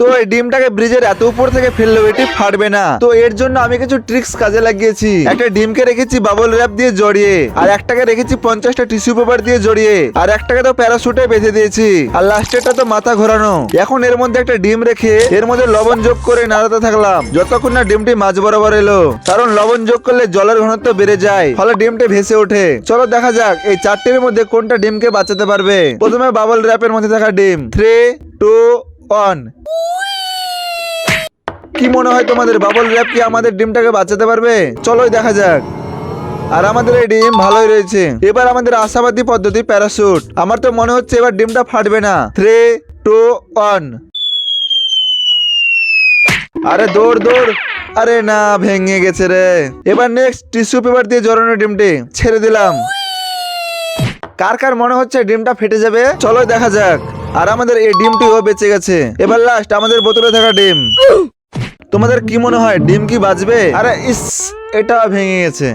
তো এই ডিমটাকে ব্রিজের এত উপর থেকে ফেললেও এটি ফাটবে না। তো এর জন্য আমি কিছু ট্রিক্স কাজে লাগিয়েছি। একটা ডিমকে রেখেছি বাবল র্যাপ দিয়ে জড়িয়ে, আর একটাকে রেখেছি পঞ্চাশটা টিস্যু পেপার দিয়ে জড়িয়ে, আর একটাকে তো প্যারাশুটে বেঁধে দিয়েছি। আর লাস্টেরটা তো মাথা ঘোরানো। এখন এর মধ্যে একটা ডিম রেখে এর মধ্যে লবণ যোগ করে নাড়াতে থাকলাম। যতক্ষণ না ডিমটি মাঝ বরাবর এলো, কারণ লবণ যোগ করলে জলের ঘনত্ব বেড়ে যায়, ফলে ডিমটি ভেসে ওঠে। চলো দেখা যাক এই চারটির মধ্যে কোনটা ডিমকে বাঁচাতে পারবে। প্রথমে বাবল র্যাপের মধ্যে থাকা ডিম। থ্রি টু ওয়ান কি মনে হয় তোমাদের বাবল র্যাপ কি আমাদের ডিমটাকে বাঁচাতে পারবে? চলোই দেখা যাক। আর আমাদের এই ডিম ভালোই রয়েছে। এবার আমাদের আশাবাদী পদ্ধতি প্যারাশুট আমার তো মনে হচ্ছে এবার ডিমটা ফাটবে না। থ্রি টু ওয়ান আরে দৌড় দৌড়। আরে না, ভেঙে গেছে রে। এবার নেক্সট টিস্যু পেপার দিয়ে জড়ানো ডিমটি ছেড়ে দিলাম। কার কার মনে হচ্ছে ডিমটা ফেটে যাবে? চলো দেখা যাক। আর আমাদের এই ডিমটিও বেঁচে গেছে। এবার লাস্ট আমাদের বোতলে থাকা ডিম। তোমাদের কি মনে হয়, ডিম কি বাজবে আরে ইস এটা ভেঙে গেছে।